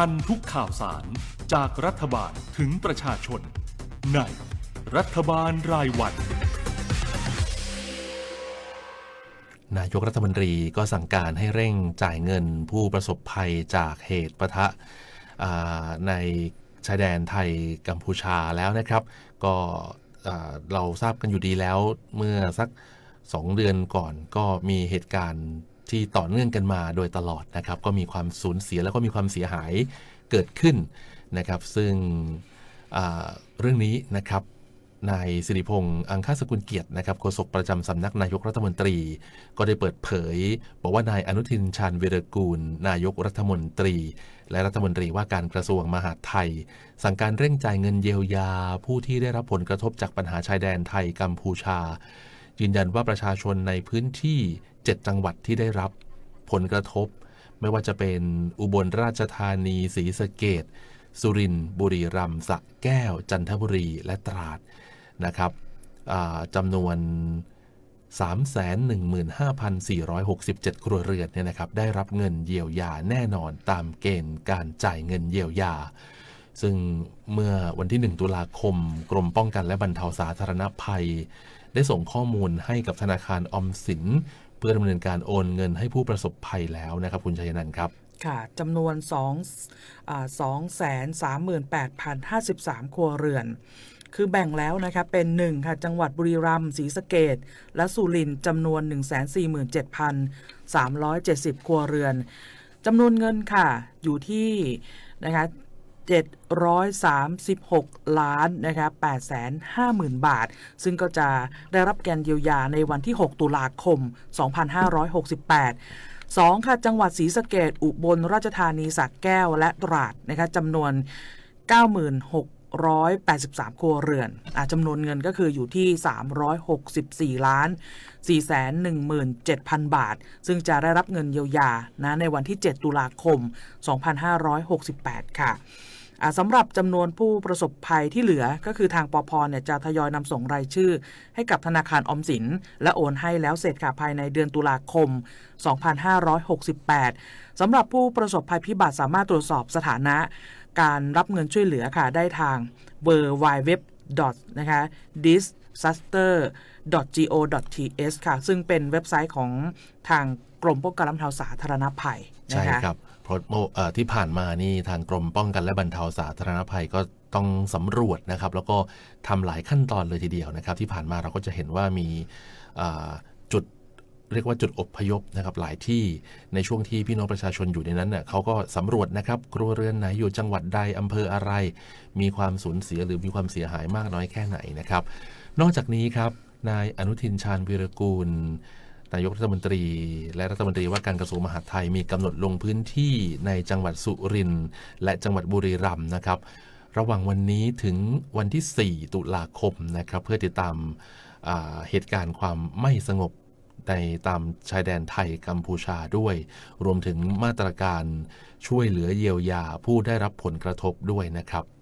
ทันทุกข่าวสารจากรัฐบาลถึงประชาชน ในรัฐบาลรายวัน นายกรัฐมนตรีก็สั่งการให้เร่งจ่ายเงินผู้ประสบภัยจากเหตุปะทะในชายแดนไทยกัมพูชาแล้วนะครับ ก็เราทราบกันอยู่ดีแล้วเมื่อสัก 2 เดือนก่อนก็มีเหตุการณ์ ที่ต่อเนื่องกันมาโดยตลอดนะครับ ก็มีความสูญเสียแล้วก็มีความเสียหายเกิดขึ้นนะครับ ซึ่งเรื่องนี้นะครับนายสิริพงษ์อังคาสกุลเกียรตินะครับโฆษกประจำสำนักนายกรัฐมนตรี ก็ได้เปิดเผย บอกว่านายอนุทินชาญวีรกูล นายกรัฐมนตรี และรัฐมนตรีว่าการกระทรวงมหาดไทย สั่งการเร่งจ่ายเงินเยียวยา ผู้ที่ได้รับผลกระทบจากปัญหาชายแดนไทยกัมพูชา ยืนยันว่าประชาชนในพื้นที่ 7 จังหวัดที่ได้รับผลกระทบ ไม่ว่าจะเป็นอุบลราชธานีศรีสะเกดสุรินทร์บุรีรัมย์สระแก้ว จันทบุรีและตราดนะครับอ่าจำนวน 315,467 ครัวเรือนเนี่ยนะครับได้รับเงินเยียวยาแน่นอนตามเกณฑ์การจ่ายเงินเยียวยา ซึ่งเมื่อวันที่ 1 ตุลาคม กรมป้องกันและบรรเทาสาธารณภัย ได้ส่งข้อมูลให้กับธนาคารออมสิน เพื่อดำเนินการโอนเงินให้ผู้ประสบภัยแล้วนะครับ คุณชัยนันท์ครับค่ะจำนวน2อ่า238,053 ครัวเรือน คือแบ่งแล้วนะคะเป็น 1 ค่ะ จังหวัดบุรีรัมย์ศรีสะเกดและสุรินทร์จำนวน 147,370 ครัวเรือนจำนวนเงินค่ะอยู่ที่นะคะ 736 ล้านนะคะ850,000 บาท ซึ่งก็จะได้รับการเยียวยาในวันที่ 6 ตุลาคม 2568 2 ค่ะ จังหวัดศรีสะเกดอุบลราชธานีสระแก้วและตราดนะคะจำนวน 9683 ครัวเรือนอจำนวนเงินก็คืออยู่ที่ 364 ล้าน 417,000 บาท ซึ่งจะได้รับเงินเยียวยานะในวันที่ 7 ตุลาคม 2568 ค่ะอ่า สำหรับจำนวนผู้ประสบภัยที่เหลือก็คือทางปอพเนี่ยจะทยอยนำส่งรายชื่อ ให้กับธนาคารอมสิน และโอนให้แล้วเสร็จค่ะภายในเดือนตุลาคม 2568สำหรับผู้ประสบภัยพิบัติสามารถตรวจสอบสถานะ การรับเงินช่วยเหลือค่ะได้ทาง w w w นะคะ disaster go th ค่ะ ซึ่งเป็นเว็บไซต์ของทาง รมป้องกันและบรรเทาสาธารณภัยนะใช่ครับเพราะที่ผ่านมานี่ทางกรมป้องกันและบรรเทาสาธารณภัยก็ต้องสำรวจนะครับ แล้วก็ทำหลายขั้นตอนเลยทีเดียวนะครับ ที่ผ่านมาเราก็จะเห็นว่ามีจุดเรียกว่าจุดอพยพนะครับหลายที่ในช่วงที่พี่น้องประชาชนอยู่ในนั้นเน่ยเขาก็สำรวจนะครับครัวเรือนไหนอยู่จังหวัดใดอำเภออะไร มีความสูญเสียหรือมีความเสียหายมากน้อยแค่ไหนนะครับ นอกจากนี้ครับนายอนุทินชาญวีรกูล นายกรัฐมนตรี และรัฐมนตรีว่าการกระทรวงมหาดไทยมีกำหนดลงพื้นที่ในจังหวัดสุรินทร์และจังหวัดบุรีรัมย์นะครับระหว่างวันนี้ถึงวันที่ 4 ตุลาคมนะครับเพื่อติดตามเหตุการณ์ความไม่สงบในตามชายแดนไทยกัมพูชาด้วย รวมถึงมาตรการช่วยเหลือเยียวยาผู้ได้รับผลกระทบด้วยนะครับ